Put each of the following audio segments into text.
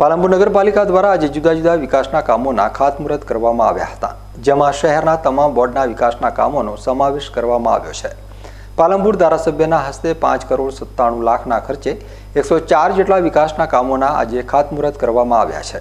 પાલનપુર નગરપાલિકા દ્વારા આજે જુદા જુદા વિકાસના કામોના ખાતમુહૂર્ત કરવામાં આવ્યા હતા, જેમાં શહેરના તમામ વોર્ડના વિકાસના કામોનો સમાવેશ કરવામાં આવ્યો છે. પાલનપુર ધારાસભ્યના હસ્તે પાંચ કરોડ સત્તાણું લાખના ખર્ચે એકસો ચાર જેટલા વિકાસના કામોના આજે ખાતમુહૂર્ત કરવામાં આવ્યા છે.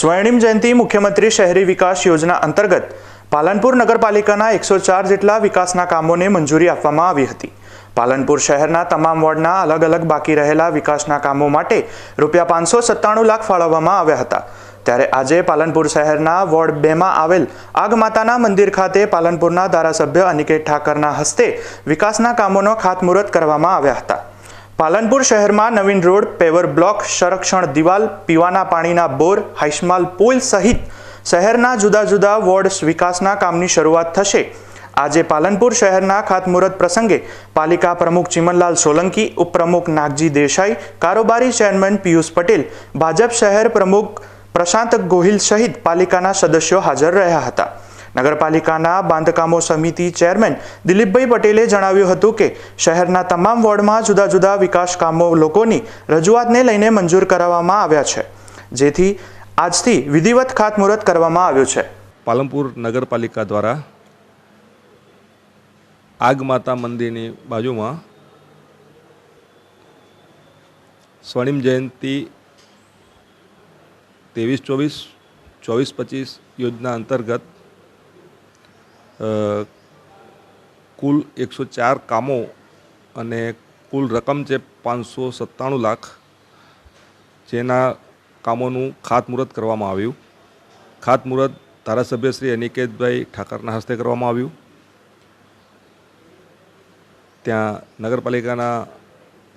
સ્વર્ણિમ જયંતિ મુખ્યમંત્રી શહેરી વિકાસ યોજના અંતર્ગત પાલનપુર નગરપાલિકાના એકસો ચાર જેટલા વિકાસના કામોને મંજૂરી આપવામાં આવી હતી. પાલનપુર શહેરના તમામ વોર્ડના અલગ અલગ બાકી રહેલા વિકાસના કામો માટે રૂપિયા પાંચસો સત્તાણું લાખ ફાળવવામાં આવ્યા હતા. ત્યારે આજે પાલનપુર શહેરના વોર્ડ બેમાં આવેલ આગમાતાના મંદિર ખાતે પાલનપુરના ધારાસભ્ય અનિકેત ઠાકરના હસ્તે વિકાસના કામોનો ખાતમુહૂર્ત કરવામાં આવ્યા હતા. પાલનપુર શહેરમાં નવીન રોડ, પેવર બ્લોક, સંરક્ષણ દિવાલ, પીવાના પાણીના બોર હાઈસ્માલ પુલ સહિત શહેરના જુદા જુદા વોર્ડ વિકાસના કામની શરૂઆત થશે. આજે પાલનપુર શહેરના ખાતમુહૂર્ત પ્રસંગે પાલિકા પ્રમુખ ચિમનલાલ સોલંકી, ઉપપ્રમુખ નાગજી દેસાઈ, કારોબારી ચેરમેન પિયુષ પટેલ, ભાજપ શહેર પ્રમુખ પ્રશાંત ગોહિલ સહિત પાલિકાના સદસ્યો હાજર રહ્યા હતા. નગરપાલિકાના બાંધકામો સમિતિ ચેરમેન દિલીપભાઈ પટેલે જણાવ્યું હતું કે, શહેરના તમામ વોર્ડમાં જુદા જુદા વિકાસ કામો લોકોની રજૂઆતને લઈને મંજૂર કરાવવામાં આવ્યા છે, જેથી આજથી વિધિવત ખાતમુહૂર્ત કરવામાં આવ્યું છે. પાલનપુર નગરપાલિકા દ્વારા આગ માતા મંદિરની બાજુમાં સ્વર્ણિમ જયંતિ ત્રેવીસ, ચોવીસ ચોવીસ, પચીસ યોજના અંતર્ગત કુલ એકસો ચાર કામો અને કુલ રકમ છે પાંચસો સત્તાણું લાખ, જેના કામોનું ખાતમુહૂર્ત કરવામાં આવ્યું. ખાતમુહૂર્ત ધારાસભ્ય શ્રી અનિકેતભાઈ ઠાકરના હસ્તે કરવામાં આવ્યું. ત્યાં નગરપાલિકાના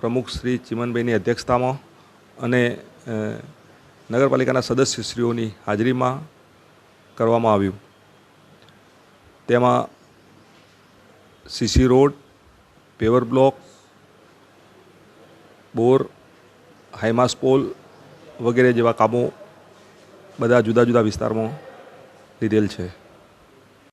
પ્રમુખ શ્રી ચિમનભાઈની અધ્યક્ષતામાં અને નગરપાલિકાના સદસ્યશ્રીઓની હાજરીમાં કરવામાં આવ્યું. તેમાં CC road, paver block, bore, high mast pole વગેરે જેવા કામો બધા જુદા જુદા વિસ્તારમાં લીધેલ છે.